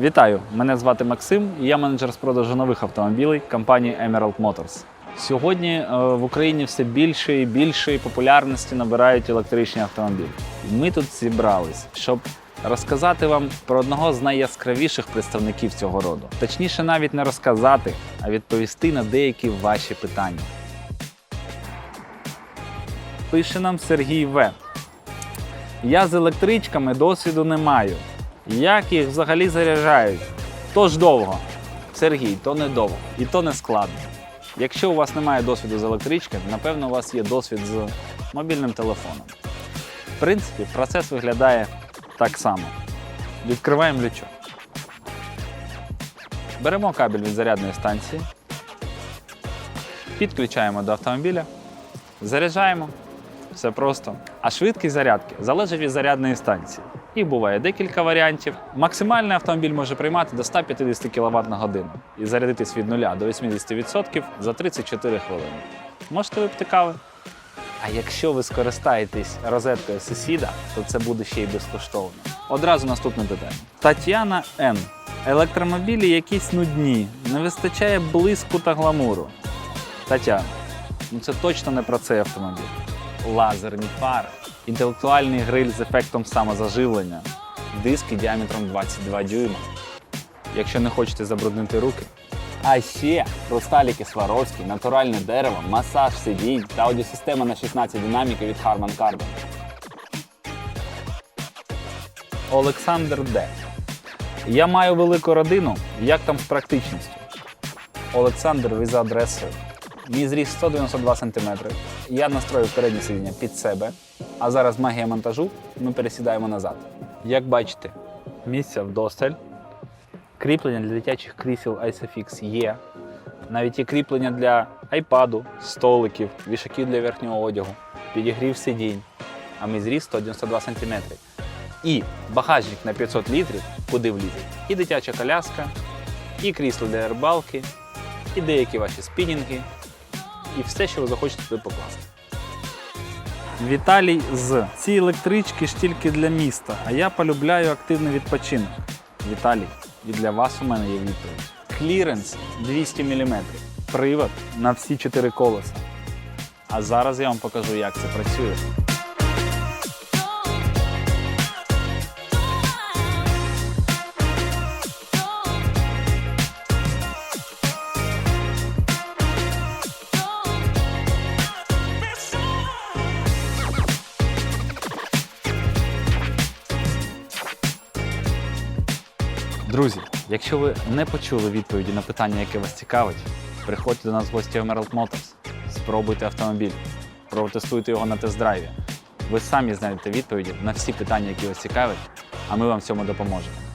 Вітаю! Мене звати Максим, і я менеджер з продажу нових автомобілей компанії Emerald Motors. Сьогодні е, в Україні все більше і більше популярності набирають електричні автомобілі. Ми тут зібрались, щоб розказати вам про одного з найяскравіших представників цього роду. Точніше, навіть не розказати, а відповісти на деякі ваші питання. Пише нам Сергій В. Я з електричками досвіду не маю. Як їх взагалі заряджають? То ж довго. Сергій, то не довго і то не складно. Якщо у вас немає досвіду з електричками, напевно, у вас є досвід з мобільним телефоном. В принципі, процес виглядає так само. Відкриваємо лючок. Беремо кабель від зарядної станції, підключаємо до автомобіля, заряджаємо. Все просто. А швидкість зарядки залежить від зарядної станції. Їх буває декілька варіантів. Максимальний автомобіль може приймати до 150 кВт на годину і зарядитись від 0 до 80% за 34 хвилини. Можете випити кави. А якщо ви скористаєтесь розеткою сусіда, то це буде ще й безкоштовно. Одразу наступне питання. Тетяна Н. Електромобілі якісь нудні, не вистачає блиску та гламуру. Тетяна, ну це точно не про цей автомобіль лазерні фари, інтелектуальний гриль з ефектом самозаживлення, диски діаметром 22 дюйма. Якщо не хочете забруднити руки. А ще хрусталіки Сваровські, натуральне дерево, масаж сидінь та аудіосистема на 16 динаміків від Harman Kardon. Олександр Д. Я маю велику родину. Як там з практичністю? Олександр, ви за адресою. Мій зріст 192 см. Я настрою переднє сидіння під себе. А зараз магія монтажу. Ми пересідаємо назад. Як бачите, місця вдосталь. Кріплення для дитячих крісел Isofix є. Навіть є кріплення для айпаду, столиків, вішаків для верхнього одягу, підігрів сидінь. А мій зріст 192 см. І багажник на 500 літрів, куди влізе. І дитяча коляска, і крісло для рибалки, і деякі ваші спінінги, і все, що ви захочете туди покласти. Віталій з ці електрички ж тільки для міста, а я полюбляю активний відпочинок. Віталій, і для вас у мене є відповідь. Кліренс 200 мм. Привод на всі чотири колеса. А зараз я вам покажу, як це працює. Друзі, якщо ви не почули відповіді на питання, яке вас цікавить, приходьте до нас в гості Emerald Motors, спробуйте автомобіль, протестуйте його на тест-драйві. Ви самі знайдете відповіді на всі питання, які вас цікавлять, а ми вам в цьому допоможемо.